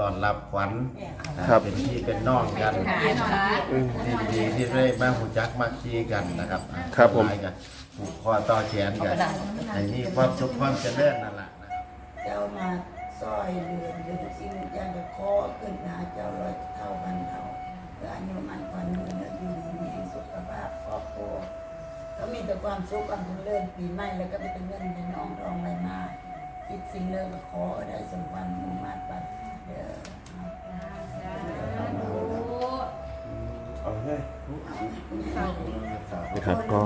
ตอนรับขวัญนะครับ เป็นพี่เป็นน้องกันอืมดีดีที่ได้มาหูจักมาคีกันนะครับครับผม หลายกันผูกคอต่อแขนกันให้มีความสุขความเจริญนั่นแหละนะครับเจ้ามาซอยเรือนหรือทุกสิ่งทุกอย่างจะขอขึ้นหาเจ้าร้อยเท่าพันเท่าเพื่ออายุมันขวัญมือเนื้ออยู่ดีมีแห่งสุขภาพครอบครัวก็มีแต่ความสุขความเจริญปีใหม่แล้วก็ไปเป็นเงินในน้องรองไรมาคิดสิ่งเลยก็ขอได้สมความมุ่งมั่นปรารถ นะครับ ก็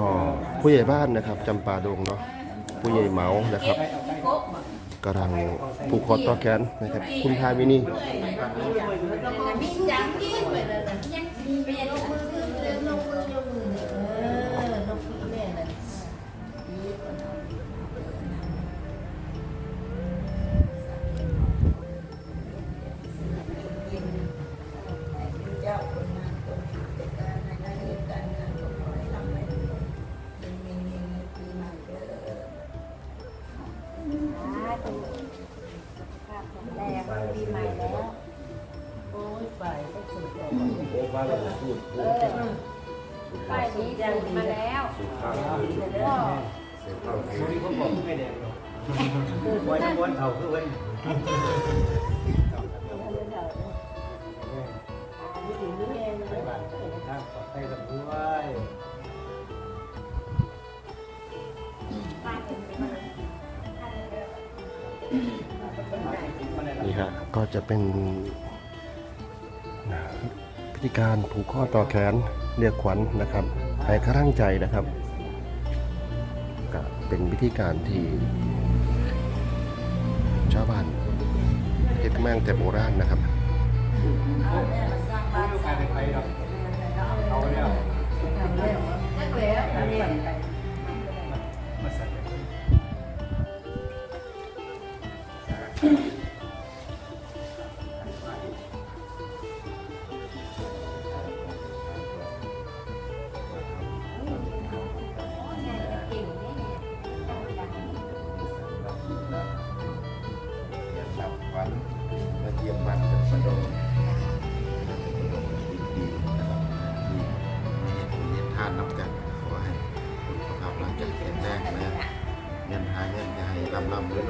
ผู้ใหญ่บ้านนะครับจำปาดงเนาะผู้ใหญ่เหมานะครับกำลังผูกคอต่อแขนนะครับ คุณพายวินี่ แล้วโอ้ยไปก็สุดแล้วป้ายนี้สูตรมาแล้วก็คุยเขาบอกไม่แดงหรอกวันวันเท่าคือวัน ก็จะเป็นพิธีการผูกข้อต่อแขนเรียกขวัญนะครับให้กำลังใจนะครับ ก็เป็นวิธีการที่ชาวบ้านเฮ็ดแม่งแต่โบราณนะครับแม่มาสร้างบ้าสร้างเอาแล้ว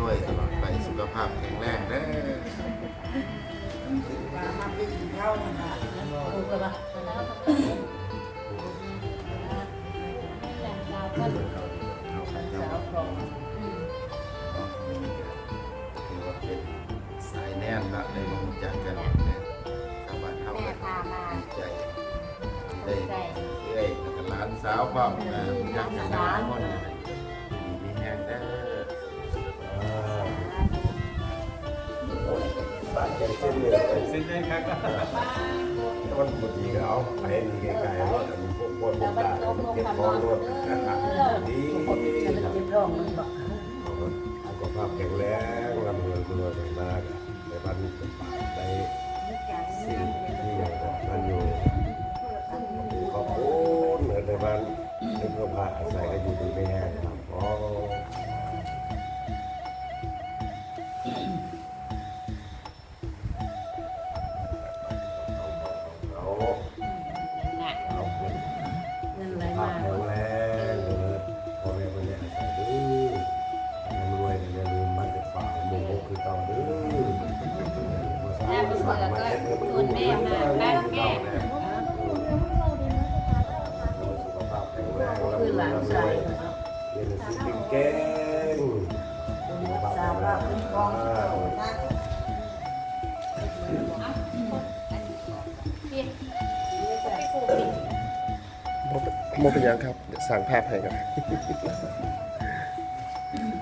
รวยๆตลอดไปสุขภาพแข็งแรงเด้อมามาไปกินข้าวนะคะดูกันปะสาวของถือว่าเป็นสายแน่นละในวงจากกันเนี่ยชาวบ้านเฮาแม่ก็พามาดีใจได้ใจเอ้ยแล้วก็หลานสาวพ่อมนะยังกันหลายคน ปากใจเส้นเลยเส้นได้ครับมันปวดทีก็เอาไปนี่ไกลๆรถมันพวกพวกพวกตาเก็บของรถดีเจ็บท้องมันบอกสุขภาพแข็งแรงลำเงินตัวแข็งมากในบ้านเป็นป่าได้สิ่งที่อย่างนั้นอยู่ขอบคุณในบ้านในเพื่อพาอาศัยกันอยู่ดีไม่แห้งครับ โมเป็นหยังครับเดี๋ยวสั่งภาพให้ครับ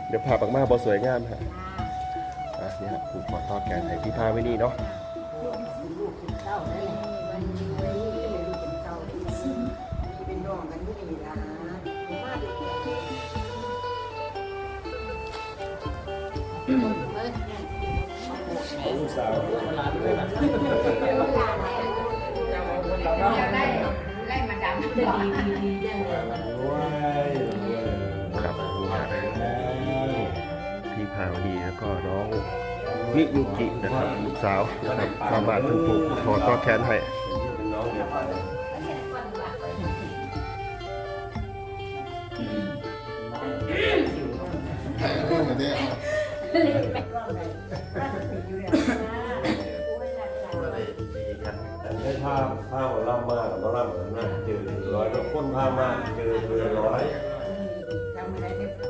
เดี๋ยวภาพออกมาบอสวยงามฮะอะนี่ครับผูกคอต่อแขนให้พี่พาไว้นี่เนาะเต้าได้วันนี้วันนี้จะไม่รู้เป็นเต้าได้สิเป็นน้องกันที่นี่ล่ะลูกสาวร้านด้วยนะอยากได้ไล่มาดำจะดีดีดีจังเลยรวยรวยครับนี่ฮะพี่พาวดีแล้วก็น้องรมิยุกินะครับลูกสาวนะครับมาบ้านเพิ่นผูกขอต่อแขนให้เป็นน้องเดียวกันถ่ายรูปกันเนี่ยมาได้ดีันแต่ได้าพภาพของเรามากเราล่ำเหมือนนั่นเจอร้อยแล้วคนภามากเจอเจอร้อย จำไม่ได้เนี่ยเกี่ย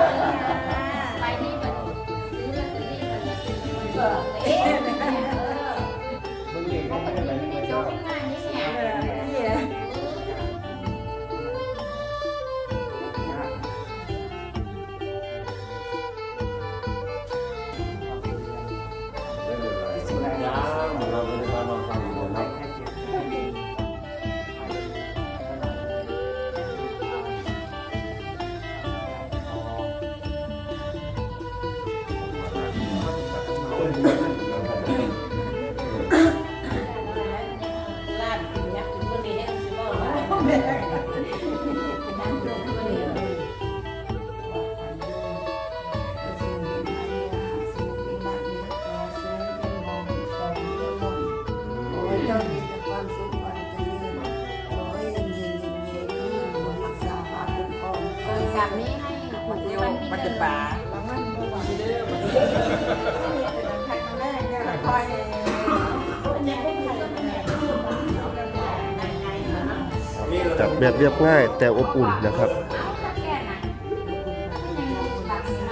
ออจากนี้ให้คนที่มันจะป่าจับแบบเรียบง่าย แต่อบอุ่นนะครับ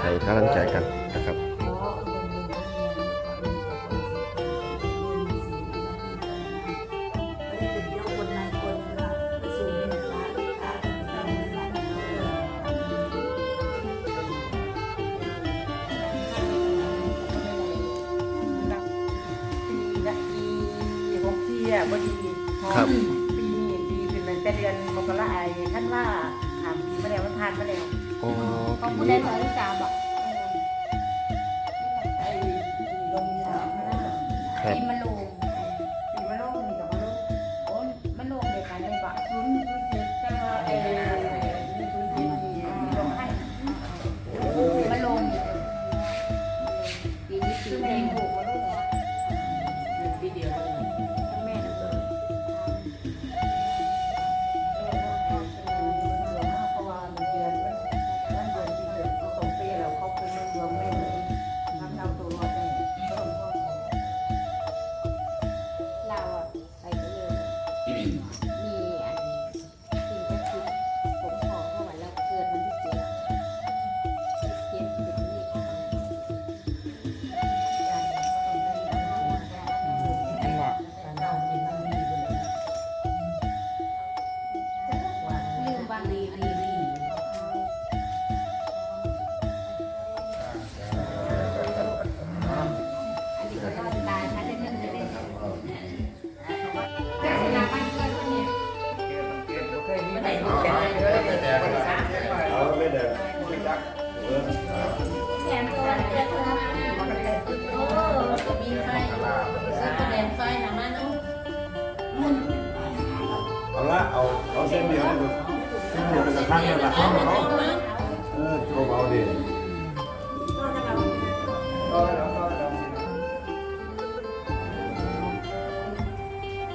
ให้กำลังใจกัน หกที่อะพอดีครับ ปีนี้ปีขึ้นมันแต่เดือนมกราไอ้ท่านว่าถามปีมาแล้วมันผ่านมาแล้วอ๋อของปีผู้ใดนี้ถอยสามอะ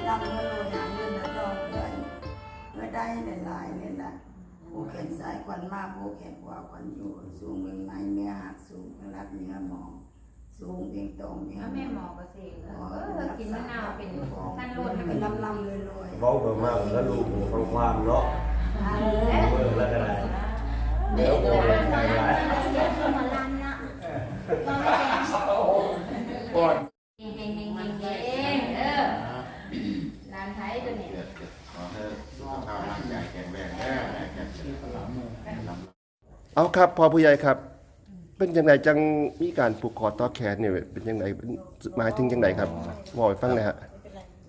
รับเงินหาเงินนะดอกเลยเมื่อได้หลายๆเนี่ยนะผู้แขนซ้ายควันมากผู้แขนขวาควันอยู่ สูงเมืองไม้เมียหักสูงรับเนื้อหมองสูงเพียงตรงเพียแม่หมอก็เสกเออกินมะนาวเป็นขั้นรดเป็นลำลำเลยรวยเบาเบอร์มากแล้วลูกฟังความเนาะเบอร์แล้วก็ได้เดี๋ยวโอ้ยหลายมาลันนะเฮงเฮงเฮงเฮงเฮงเออร้านไทยตัวนี้ เกิดเกิดขอให้สุขภาพร่างกายแข็งแรง เอาครับพอผู้ใหญ่ครับ เป็นยังไงจังมีการผูกคอต่อแขนเนี่ยเป็นยังไงเป็นหมายถึงยังไงครับบอกให้ฟังหน่อยฮะ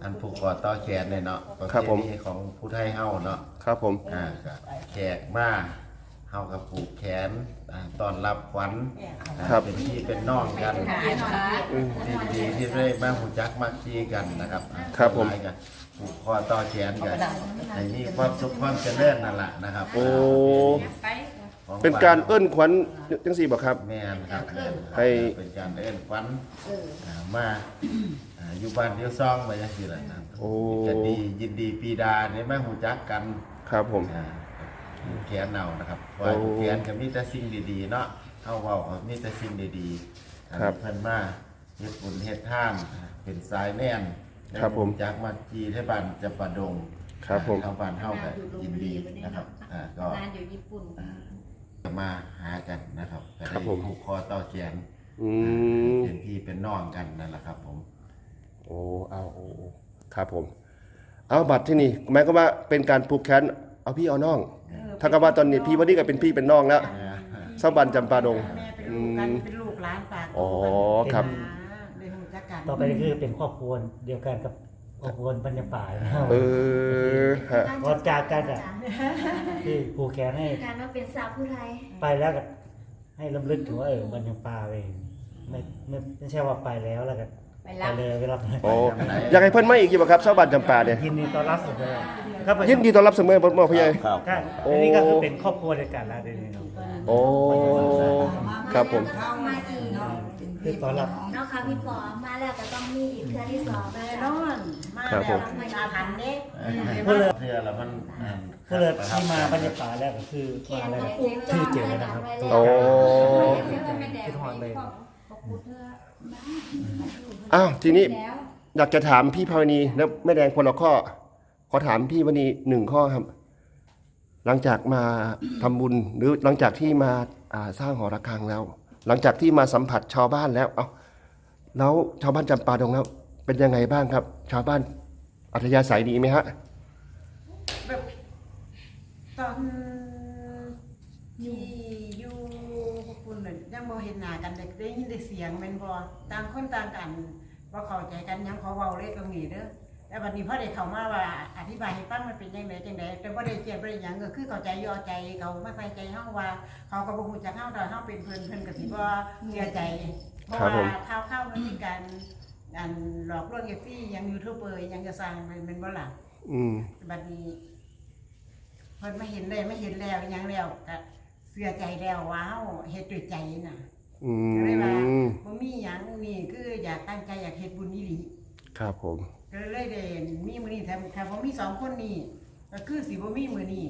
อันผูกคอต่อแขนเนี่ยเนาะประครับเพผม ณีของผู้ไทยเฮาเนาะครับผมอ่าก็แขกมาเฮากับผูกแขนอ่าต้อนรับขวัญอ่าครับเป็นพี่เป็นน้องกันที่ดีที่ได้มาหูจักมักจีกันนะครับอ่าครับผม หลายกันผูกคอต่อแขนกันให้มีความสุขความเจริญนั่นแหละนะครับโอ้ของ เป็นการเอิ้นขวัญจังสี่บ่ครับแม่นครับแม่นครับให้เป็นการเอิ้นขวัญอ่ามาอ่าอยู่บ้านเดียวซองไปจังซี่ล่ะนะโอ้จะดียินดีปีดาเนี่ยมาหูจักกันครับผมอ่าผูกแขนเอานะครับเพราะโอ้ว่าผูกแขนก็มีแต่สิ่งดีๆเนาะเฮาเว้าก็มีแต่สิ่งดีๆอันครันี้บเพิ่นมาเฮ็ดบุญเฮ็ดทานเป็นสายแน่นครับผมจากมาจีให้บ้านจะประดงครับผมชาวบ้านเฮาก็ยินดีนะครับอ่าก็งานอยู่ญี่ปุ่น จะมาหากันนะครับก็ครัได้บผม ผูกคอต่อแขนอืมเป็นพี่เป็นน้องกันนั่นแหละครับผมโอ้เอาโอ้โอ้ครับผม เอาบัตรที่นี่หมายก็ว่าเป็นการผูกแขนเอาพี่เอาน้องถ้ากับว่าตอนนี้พี่วันนี้ก็เป็นพี่เป็นน้องแล้วเศร้าบันจำปาดง แม่เป็นอืลูกกันมเป็นลูกหลานปากอ๋อครับ เลยหูจักกัน ต่อไปก็คือเป็นครอบครัวเดียวกันกับ ครอบครัวบรรยาป่านะครับเออฮะพอจากกันอะคือผูกแขนให้การมาเป็นสาวผู้ไทยไปแล้วก็ให้ลำลึกถึงว่าเออบรรยาป่าเองไม่ไม่ไม่ใช่ว่าไปแล้วแล้วก็ไปไปรับเลยไปรับโอ้อยากให้เพิ่นมาอีกกี่บ่ครับเศร้าบันจำปาเนี่ยยินดีต้อนรับเสมอครับยินดีต้อนรับเสมอบ่บ่พี่ใหญ่ครับก็โอ้อันนี้ก็คือเป็นครอบครัวเดียวกันแล้วเดี๋ยวนี้เนาะโอ้ครับผม เข้ามาอีกเนาะเป็นคือต้อนรับ เนาะค่ะพี่ปอมาแล้วก็ต้องมีอีกเทื่อที่สองแน่นะนคะอนมาครับผแล้วมไม่อาถรรพ์เด้เพื่อเลยเพื่อแล้วมันอ่าเพื่อเลยที่มาบรรยาป่าแล้วก็คือมาแล้วก็ชื่อเจ๋งนะครับโอ้คิดฮอนเลยอ้าวทีนี้อยากจะถามพี่ภาวณีแล้วแม่แดงคนละข้อ ขอถามพี่วันนี้หนึ่งข้อครับ หลังจากมาทำบุญหรือหลังจากที่มาอ่าสร้างหอระฆังแล้ว หลังจากที่มาสัมผัสชาวบ้านแล้วเอาแล้วชาวบ้านจำปาดงแล้วเป็นยังไงบ้างครับ ชาวบ้านอัธยาศัยดีไหมฮะแบบตอนที่อยู่พวกคุณน่ะยังบ่เห็นหน้ากันแต่ได้ยินแต่เสียงแม่นบ่ต่างคนต่างกันบ่เข้าใจกันยังขาเว้าเลยตรงนี้เด้อ แต่บัดนี้พอได้เข้ามาว่าอธิบายให้ฟังมันเป็นจังไดจังไดแต่บ่ได้เกลียดบ่ได้หยังก็คือเข้าใจอยู่เอาใจเขามาใส่ใจเฮาว่า เขาก็บ่ฮู้จักเฮาแต่เฮาเป็นเพิ่นเพิ่นก็สิบ่เสียใจเพราะครับผมว่าข่าวๆมันมีการอันหลอกลวง FC ยังยูทูบเบอร์ยังจะสร้างมันแม่นบ่ล่ะอืมบัดนี้เพิ่นมาเห็นเลยไม่เห็นแล้วอิหยังแล้วก็เสื่อใจแล้วว่าเฮาเฮ็ดด้วยใจน่ะอืก็เลยว่ามบ่มีหยังนี่คืออยากตั้งใจอยากเฮ็ดบุญอีหลีครับผม ก็เลยได้มีมื้อนี้ถ้าถ้าบ่มีสองคนนี้ก็คือสิบ่มีมื้อนี้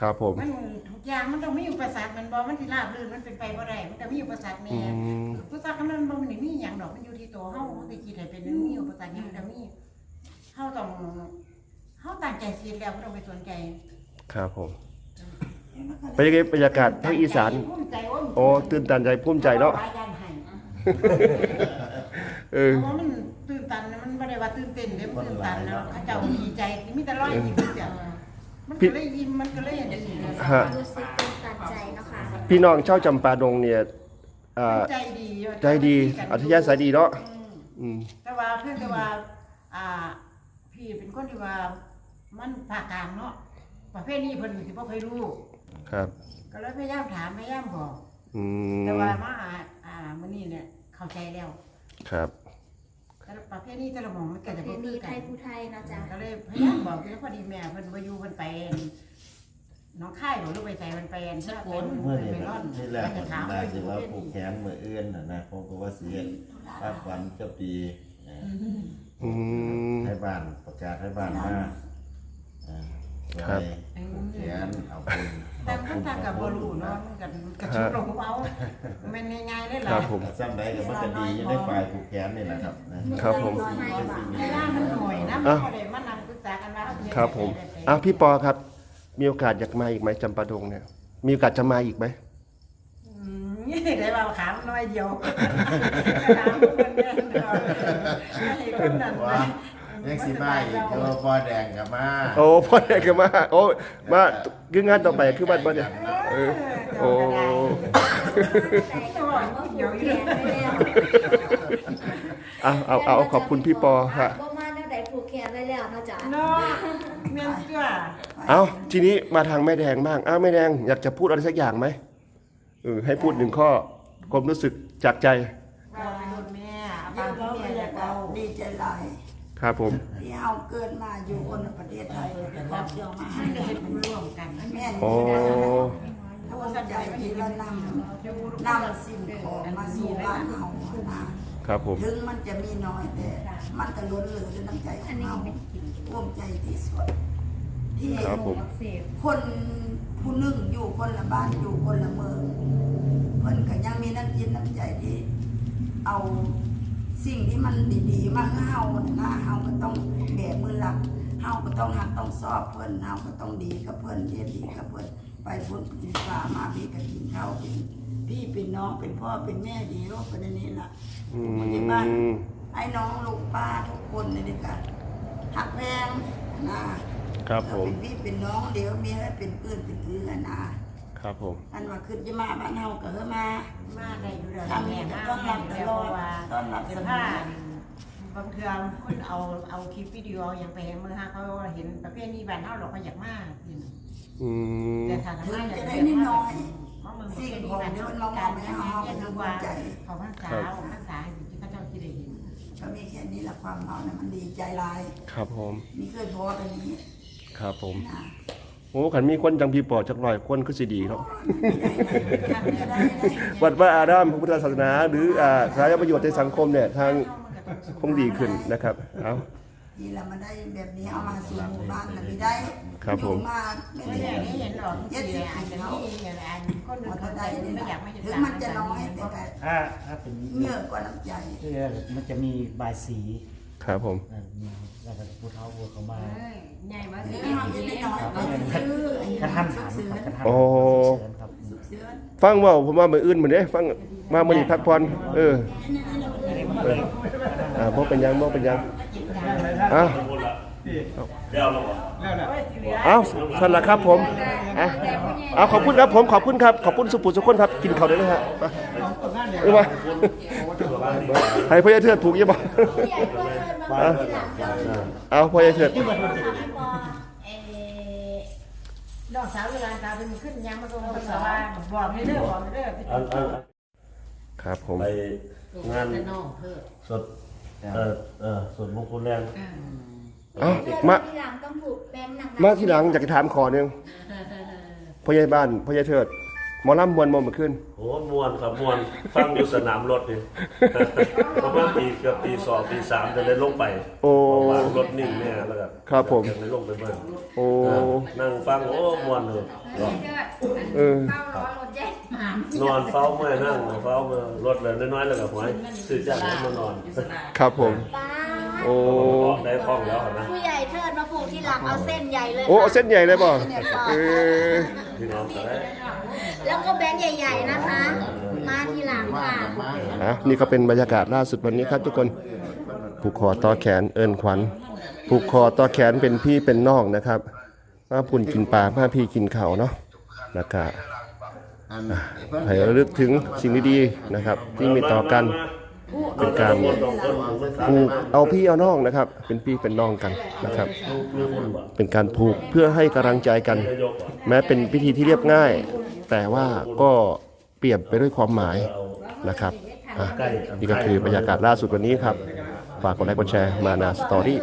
ครับผม มันทุกอย่างมันต้องมีอุปสรรคแมันบ่มันสิราบรื่นมันเป็นไปบ่ได้มันก็มีอุปสรรคอืแน่มอุปสรรคนั้นบ่ได้มีหยังดอกมันอยู่ที่ตัวเฮาเฮาสิคิดให้เป็นมีอุปสรรคหยังก็มีเฮาต้องเฮาตั้งใจสิเฮ็ดแล้วบ่ต้องไปสนใจครับผมเป็นยังไงบรรยากาศภาคอีสานภูมิใจว่าโอ้ตื่นตันใจภูมิใจเนาะขอยันให้เออเพราะว่ามัน ตื่นตันนะมันไม่ได้ว่าตื่นเต้นเด้มันตื่นตันนะเขาเจ้าดีใจมีแต่ร้อยยิ้มจ้ะมันก็เลยยิ้มมันก็เลยอย่างนี้ฮะ รู้สึกตื่นตันใจเนาะค่ะ พี่น้องเช่าวจำปาดงเนี่ยอ่าใจดีใจดีอัธยาศัยดีเนาะอืม อืม แต่ว่าเพื่อนแต่ว่า อ่า พี่เป็นคนที่ว่ามันภาคกลางเนาะประเภทนี้เพิ่นสิบ่เคยรู้ ครับ ก็เลยพยายามถามพยายามบอก อืมแต่ว่ามาอ่าอ่ามื้อนี้เนี่ยเข้าใจแล้ว ครับ แต่ประเภทนี้แต่ละหม่องมันก็จะเพบ่ลงคืนี้อไทกันยผู้ไทยเนาะจ๊ะก็เลยพยายามบอกอยู่พอดีแม่เพิ่นบ่อยู่เพิ่นไปน้องค่ายบ่รู้ไปใจเพิ่นไปสกลเมื่อเพิ่นนี่ไปร่อนนี่แหละจะถามน่าว่าอจะยู่ว่าเพิ่นผูกแขนมืออื่นนะนะผมก็ว่าเสียภาพวันเจ้าปีเอ่ออืมให้บ้านประกาศให้บ้านมาเอ่อ ครับไว้ผูกแขนเอาบุญต่างคนต่างก็บ่รู้เนาะมันก็กระชุบลงเอาแม่นง่ายๆเลยคล่ะรับผม ซ้ำใดก็มันก็ดีอยู่ในฝ่ายผูกแขนนี่แหละครับนะครับผม เวลามันหน่อยนะอะบ่ได้มานั่งปรึกษากันว่าเอาเฮ็ดครับผมได้ไปอะพี่ปอครับ มีโอกาสอยากมาอีกไหมจำปาดงเนี่ย มีโอกาสจะมาอีกไหม อืมได้ว่าขามันน้อยเดียวขามันเพิ่นเด้อเด้อให้คนนั้นนะ ยังสิมาอีกตัวบอแดงกับมาโอ้พ่อแดงก็มาโอ้มาคืองานต่อไปคือบ้านบ่เนี่ยเออโอ้เอาเอาเอาขอบคุณพี่ปอฮะบ่มาแนวใดผูกแขนไว้แล้วเนาะจ๊ะเนาะแม่นจ้ะเอาทีนี้มาทางแม่แดงบ้างอ้าวแม่แดงอยากจะพูดอะไรสักอย่างไหมเออให้พูดหนึ่งข้อความรู้สึกจากใจว่าเป็นรุ่นแม่อาเดี๋ปายวพี่เราแม่ก็แล้วก็ดีใจหลาย ครับผม ที่เฮาเกิดมาอยู่คนละประเทศไทยแต่ครอบครัวมาให้ให้ได้เป็นร่วมกันแม่นโอ้ภูมิใจที่เรานำนำสิ่งของมาสู่บ้านเฮานะ ครับผม ถึงมันจะมีน้อยแต่มันก็ล้นเหลือด้วยน้ำใจของเราภูมิใจที่สุดที่ครับผม คนผู้หนึ่งอยู่คนละบ้านอยู่คนละเมืองเพิ่นก็ยังมีน้ำจิตน้ำใจที่เอา สิ่งที่มันดีๆมาให้เฮานะนะเฮาก็ต้องแบกมือรับเฮาก็ต้องหักต้องสอบเพิ่นเฮาก็ต้องดีกับเพิ่นเฮ็ดดีกับเพิ่นไปพุ่นปฏิบัติมาพี่ก็กินข้าวเป็นพี่เป็นน้องเป็นพ่อเป็นแม่ดีโลกเป็นอันนี้ล่ะอืปัจจุบันมไอ้น้องลูกป้าทุกคนเลยดีกันหักแพงนะครับผมเป็นพี่เป็นน้องเดี๋ยวมีให้เป็นเพื่อนเป็นเพื่อนนะ ครับผม อันว่าขึ้นจะมาบ้านเฮาก็เฮามามาได้อยู่แล้วทำแม่นี่มาต้อนรับตลอดว่าต้อนรับเป็เสนมผ้าอบางเทื่อคนเอาเอาคลิปวิดีโออย่างไปเห็นเมื่อฮะเขาเห็นประเภทนี้บ้านเฮาเราก็อยากมากอืมแต่ถ้าทำถึไมงอยากจะได้ได้นิดน้น้ออยยสิ่งของที่มันมองไม่ให้เฮาเป็นผู้ใจเขาภาษาภาษาที่เขาเจ้าที่ได้ยินก็มีแค่นี้ละความเฮานะมันดีใจหลาย ครับผม มีเคยพอกันนี้ ครับผมนะ โอ้ขันมีคนจังพี่ปอจักหน่อยคนก็สิดีเนาะไม่ได้ได้วัดว่าอารามพระพุทธศาสนา หรืออ่าสาธารณประโยชน์ในสังคมเนี่ยทางคงดีขึ้นนะครับเอานี่ละมันได้แบบนี้เอามาสู่หมู่บ้านน่ะไม่ได้ครับผมอยู่มาไม่ไม่ได้ได้เห็นหรอกเสียอาจจะมีอะไรคนนึงมันเขาก็ใจได้นี่ไม่นะอยากไม่ถึงมันจะน้อยแต่ก็ถ้าถ้าเป็นเยอะกว่าน้ำใจเพื่อมันจะมีบายสี ครับผมอ่ามีแล้วก็ผู้เฒ่าผู้เขามาใหญ่มานี่สิเราจะได้น้อยไปซื้อกระทันหันครับกระทันโอ้หันครับเสือฟังเว่าผมว่ามืออื่นเหมือนเด้ฟังมามื้อนี้พักผ่อนเออเอออ่าบ่เป็นหยังบ่เป็นหยังอะ เอาสั่นละครับผมอะเอาขอบคุณครับผมขอบคุณครับขอบคุณสุปุสุคนครับกินข้าวได้เลยฮะไปเออมาให้พ่อใหญ่เทือดถูกยังบ่ผู้ใหญ่ก็เชิญมาบอกทีหลังเจ้าเอาพ่อใหญ่เทือดพี่ปอเอดอกสาวเวลาตาเป็นขึ้นยังมาตรงภาษาว่าบอกไม่เด้อบอกไม่เด้ออันอันครับผมไปงานน้องเพิ่มสดเออเออสดมงคลแรง เอาเชิญมามา ทีหลังต้องผูกแบงค์หนักๆมาทีหลังอยากจะถามขอหนึงพ่อใหญ่บ้านพ่อใหญ่เทิดหมอลำมวนมวนมาขึ้น โอ้มวนครับมวนฟังอยู่สนามรถนี่ ประมาณปีเกือบปีสองปีสามจะได้ลงไปโอ้เพราะว่ารถนิ่งแน่แล้วก็ครับผมยังได้ลงไปเบิ่งโอ้ เออนั่งฟังโอ้มวนเลยเออ เข้ารอรถแยกหมานอนเฝ้าเมื่อยนั่งเฝ้าเมื่อยรถเลยน้อยๆแล้วก็หวยซื้อจากนั้นมานอน ครับผม ป้า โอ้ได้คล่องแล้วนะผู้ใหญ่เทิดมาผูกที่หลังเอาเส้นใหญ่เลยโอ้เอาค่ะเส้นใหญ่เลยบ่เออพี่น้องก็ได้แล้วก็แบงค์ใหญ่ ๆนะคะ มาทีหลังค่ะอะนี่ก็เป็นบรรยากาศล่าสุดวันนี้ครับทุกคนผูกคอต่อแขนเอินขวัญผูกคอต่อแขนเป็นพี่เป็นน้องนะครับมาพุ่นกินปลามาพี่กินข้าวเนาะนะครับอันให้ระลึกถึงสิ่งดีๆนะครับ ที่มีต่อกัน เป็นการผูกเอาพี่เอาน้องนะครับ เป็นพี่เป็นน้องกันนะครับ เป็นการผูกเพื่อให้กำลังใจกัน แม้เป็นพิธีที่เรียบง่าย แต่ว่าก็เปรียบไปด้วยความหมายนะครับอะนี่ก็คือบรรยากาศล่าสุดวันนี้ครับ ฝากกดไลค์กดแชร์มานาสตอรี่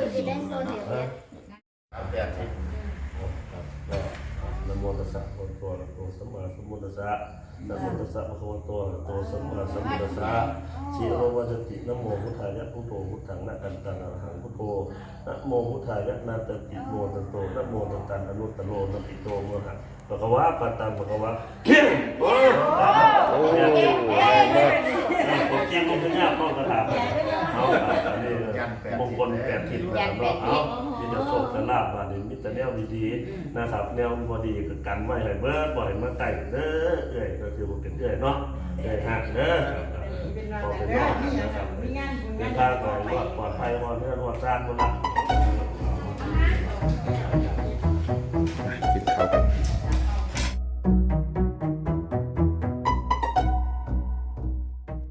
นะโมตัสสะโตระโตสัมมาสัมพุทธัสสะ นะโมตัสสะภะคะวะโตอะระหะโตสัมมาสัมพุทธัสสะชีโรวัจตินะโมพุทธายะพุทโธพุทธังนะกันตังอะระหังพุทโธ นะโมพุทธายะนาตติโมตันโตนะโมตันตันอนุตตโลนะปิโตโมหะภะคะวะปัตตังภะคะวะเขี้ยงโอ้โอ้ผมกินมันก็ยากต้องกระถางเอาอันนี้มงคลแปดทิศนะครับเนาะเอาที่จะส่งจะลาบมาเนี่ยมิตรแนวดีๆนะครับ แนวพอดีกับกันไว้ให้เบิดบ่ให้มาไต่เด้อเอ้ยก็คือผมเป็นเอ้ยเนาะเอ้ยหักเด้อพอเป็นน้องนะครับมีงานบุญเดิงานนทางไปรอดปลอดภัยรอดเนื้อรอดซ่านหมดละ Yeah, yeah, yeah.